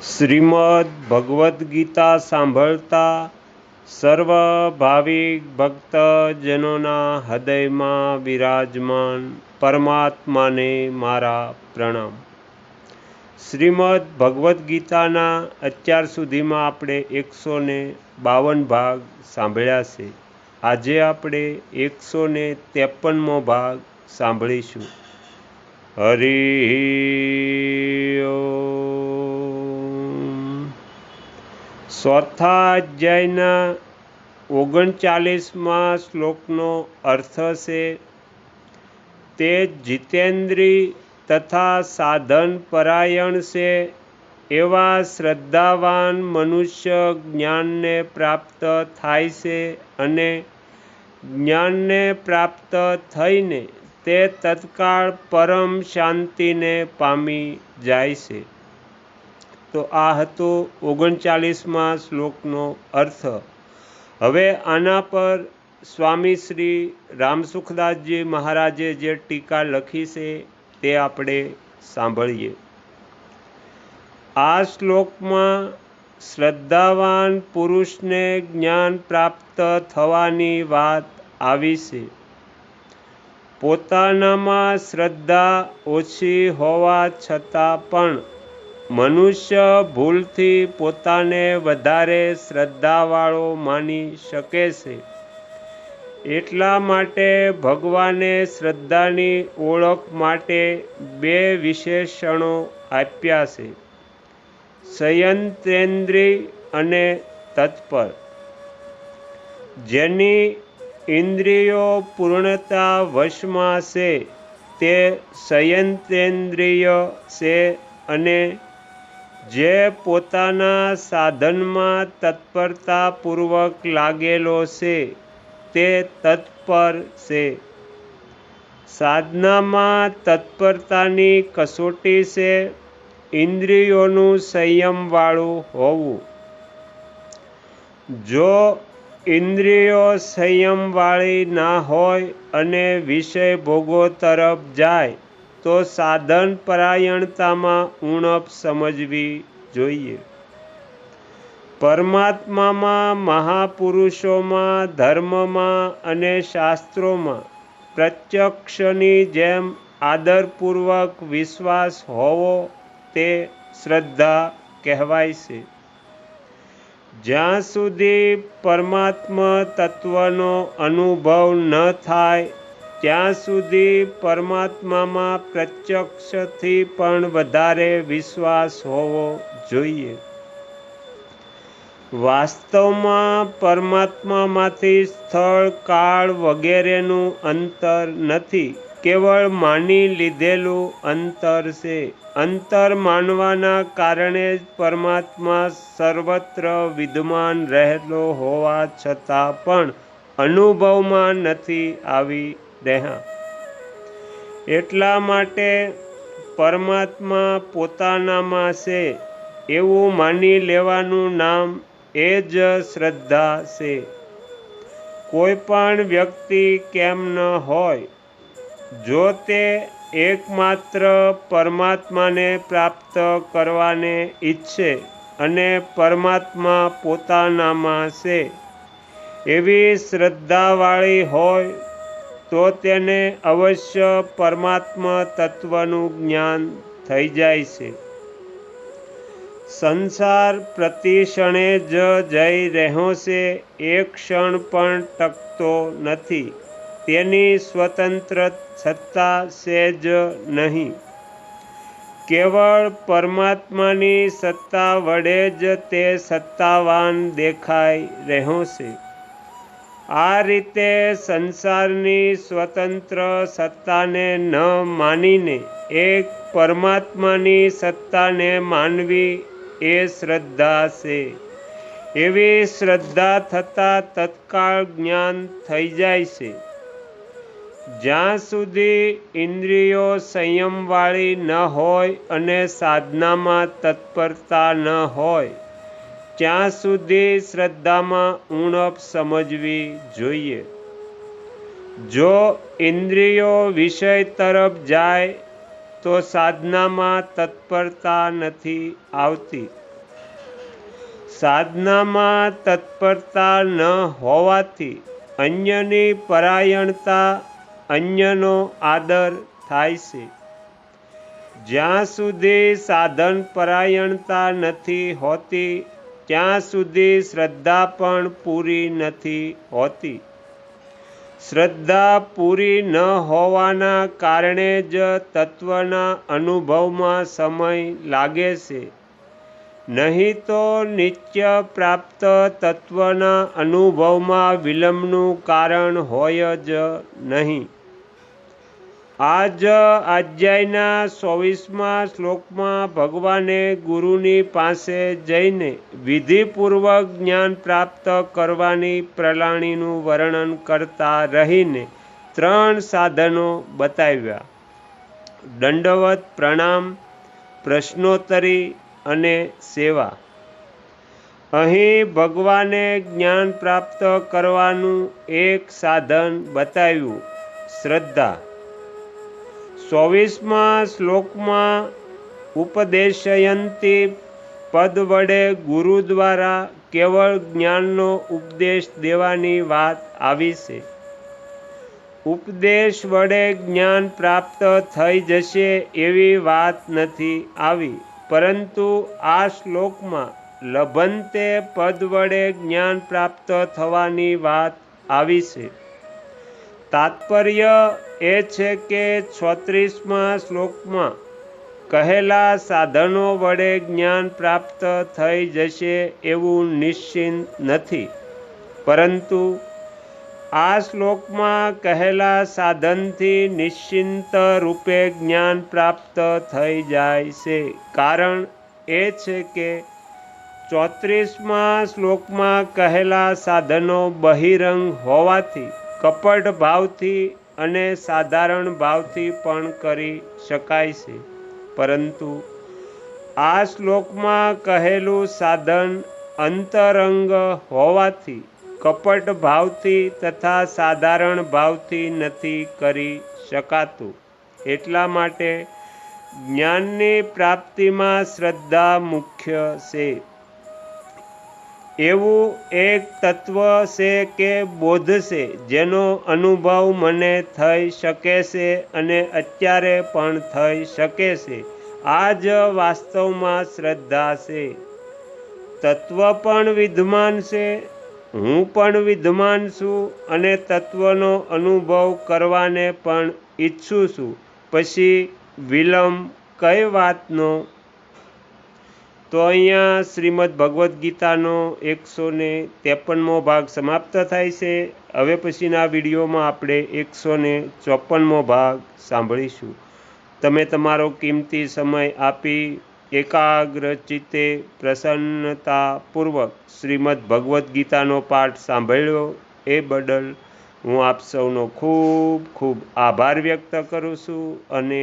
શ્રીમદ ભગવદ્ ગીતા સાંભળતા સર્વ ભાવિક ભક્તજનોના હૃદયમાં વિરાજમાન પરમાત્માને મારા પ્રણામ. શ્રીમદ ભગવદ્ ગીતાના અત્યાર સુધીમાં આપણે એકસો ને બાવન ભાગ સાંભળ્યા છે. આજે આપણે એકસો ને ત્રેપનમો ભાગ સાંભળીશું. હરિ ચોથા અધ્યાયના ઓગણચાલીસમાં શ્લોકનો અર્થ છે, તે જીતેન્દ્રી તથા સાધન પરાયણ છે, એવા શ્રદ્ધાવાન મનુષ્ય જ્ઞાનને પ્રાપ્ત થાય છે અને જ્ઞાનને પ્રાપ્ત થઈને તે તત્કાળ પરમ શાંતિને પામી જાય છે. તો આ હતો ઓગણચાલીસમાં શ્લોકનો અર્થ. હવે આના પર સ્વામી શ્રી રામસુખદાસજી મહારાજે જે ટીકા લખી છે તે આપણે સાંભળીએ. આ શ્લોકમાં શ્રદ્ધાવાન પુરુષને જ્ઞાન પ્રાપ્ત થવાની વાત આવી છે. પોતાનામાં શ્રદ્ધા ઓછી હોવા છતાં પણ મનુષ્ય ભૂલથી પોતાને વધારે શ્રદ્ધાવાળો માની શકે છે. એટલા માટે ભગવાને શ્રદ્ધાની ઓળખ માટે બે વિશેષણો આપ્યા છે. સંયંત્રેન્દ્રિય અને તત્પર. જેની ઇન્દ્રિયો પૂર્ણતા વશમાં છે, તે સંયંત્રેન્દ્રિય છે અને જે પોતાના સાધનમાં તત્પરતાપૂર્વક લાગેલો છે, તે તત્પર છે. સાધનામાં તત્પરતાની કસોટી છે, ઇન્દ્રિયોનું સંયમવાળું હોવું. જો ઇન્દ્રિયો સંયમવાળી ના હોય અને વિષય ભોગો તરફ જાય તો સાધન પરાયણતામાં ઉણપ સમજવી જોઈએ. પરમાત્મામાં, મહાપુરુષોમાં, ધર્મમાં અને શાસ્ત્રોમાં પ્રત્યક્ષની જેમ આદરપૂર્વક વિશ્વાસ હોવો તે શ્રદ્ધા કહેવાય છે. જ્યાં સુધી પરમાત્મા તત્વનો અનુભવ ન થાય ત્યાં સુધી પરમાત્મામાં પ્રત્યક્ષથી પણ વધારે વિશ્વાસ હોવો જોઈએ. વાસ્તવમાં પરમાત્મામાંથી સ્થળ, કાળ વગેરેનું અંતર નથી, કેવળ માની લીધેલું અંતર છે. અંતર માનવાના કારણે જ પરમાત્મા સર્વત્ર વિદ્યમાન રહેલો હોવા છતાં પણ અનુભવમાં નથી આવી રહ્યા એટલા માટે પરમાત્મા પોતાનામાં છે એવું માની લેવાનું નામ એ જ શ્રદ્ધા છે. કોઈ પણ વ્યક્તિ કેમ ન હોય, જો તે એકમાત્ર પરમાત્માને પ્રાપ્ત કરવાને ઈચ્છે અને પરમાત્મા પોતાનામાં છે એવી શ્રદ્ધાવાળી હોય તો તેને અવશ્ય પરમાત્મા તત્વનું જ્ઞાન થઈ જાય છે. સંસાર પ્રતિક્ષણે જ જઈ રહ્યો છે એક ક્ષણ પણ ટકતો નથી. તેની સ્વતંત્ર સત્તા છે જ નહીં. કેવળ પરમાત્માની સત્તા વડે જ તે સત્તાવાન દેખાઈ રહ્યો છે. આ રીતે સંસારની સ્વતંત્ર સત્તાને ન માનીને એક પરમાત્માની સત્તાને માનવી એ શ્રદ્ધા છે. એવી શ્રદ્ધા થતાં તત્કાળ જ્ઞાન થઈ જાય છે. જ્યાં સુધી ઇન્દ્રિયો સંયમવાળી ન હોય અને સાધનામાં તત્પરતા ન હોય ત્યાં સુધી શ્રદ્ધામાં ઉણપ સમજવી જોઈએ. જો ઇન્દ્રિયો વિષય તરફ જાય, તો સાધનામાં તત્પરતા નથી આવતી. સાધનામાં તત્પરતા ન હોવાથી અન્યની પરાયણતા અન્યનો આદર થાય છે. જ્યાં સુધી સાધન પરાયણતા નથી હોતી ત્યાં સુધી શ્રદ્ધા પણ પૂરી નથી હોતી. શ્રદ્ધા પૂરી ન હોવાના કારણે જ તત્વના અનુભવમાં સમય લાગે છે. નહીં તો નિત્ય પ્રાપ્ત તત્વના અનુભવમાં વિલંબનું કારણ હોય જ નહીં. આ આજ્યાયના ચોવીસમાં શ્લોકમાં ભગવાને ગુરુની પાસે જઈને વિધિપૂર્વક જ્ઞાન પ્રાપ્ત કરવાની પ્રલાણીનું વર્ણન કરતા રહીને ત્રણ સાધનો બતાવ્યા. દંડવત, પ્રણામ, પ્રશ્નોત્તરી અને સેવા. અહીં ભગવાને જ્ઞાન પ્રાપ્ત કરવાનું એક સાધન બતાવ્યું, શ્રદ્ધા. ચોવીસમાં શ્લોકમાં ઉપદેશયંતી પદ વડે ગુરુ દ્વારા કેવળ જ્ઞાનનો ઉપદેશ દેવાની વાત આવી છે. ઉપદેશ વડે જ્ઞાન પ્રાપ્ત થઈ જશે એવી વાત નથી આવી, પરંતુ આ શ્લોકમાં લભંતે પદ વડે જ્ઞાન પ્રાપ્ત થવાની વાત આવી છે. તાત્પર્ય એ છે કે છોત્રીસમાં શ્લોકમાં કહેલા સાધનો વડે જ્ઞાન પ્રાપ્ત થઈ જશે એવું નિશ્ચિંત નથી. પરંતુ આ શ્લોકમાં કહેલા સાધનથી નિશ્ચિંત રૂપે જ્ઞાન પ્રાપ્ત થઈ જાય છે. કારણ એ છે કે ચોત્રીસમાં શ્લોકમાં કહેલા સાધનો બહિરંગ હોવાથી, કપટ ભાવથી અને સાધારણ ભાવથી પણ કરી શકાય છે. પરંતુ આ શ્લોકમાં કહેલું સાધન અંતરંગ હોવાથી, કપટ ભાવથી તથા સાધારણ ભાવથી નથી કરી શકાતું. એટલા માટે જ્ઞાનની પ્રાપ્તિમાં શ્રદ્ધા મુખ્ય છે. એવું એક તત્વ છે કે બોધ છે, જેનો અનુભવ મને થઈ શકે છે અને અત્યારે પણ થઈ શકે છે. આ જ વાસ્તવમાં શ્રદ્ધા છે. તત્વ પણ વિદ્યમાન છે, હું પણ વિદ્યમાન છું અને તત્વનો અનુભવ કરવાને પણ ઈચ્છું છું. પછી વિલંબ કઈ વાતનો તો અહીંયા શ્રીમદ ભગવદ્ ગીતાનો એકસો ને ત્રેપનમો ભાગ સમાપ્ત થાય છે. હવે પછીના વિડીયોમાં આપણે એકસો ને ચોપનમો ભાગ સાંભળીશું. તમે તમારો કિંમતી સમય આપી એકાગ્ર ચિત્તે પ્રસન્નતાપૂર્વક શ્રીમદ ભગવદ્ ગીતાનો પાઠ સાંભળ્યો. એ બદલ હું આપ સૌનો ખૂબ ખૂબ આભાર વ્યક્ત કરું છું અને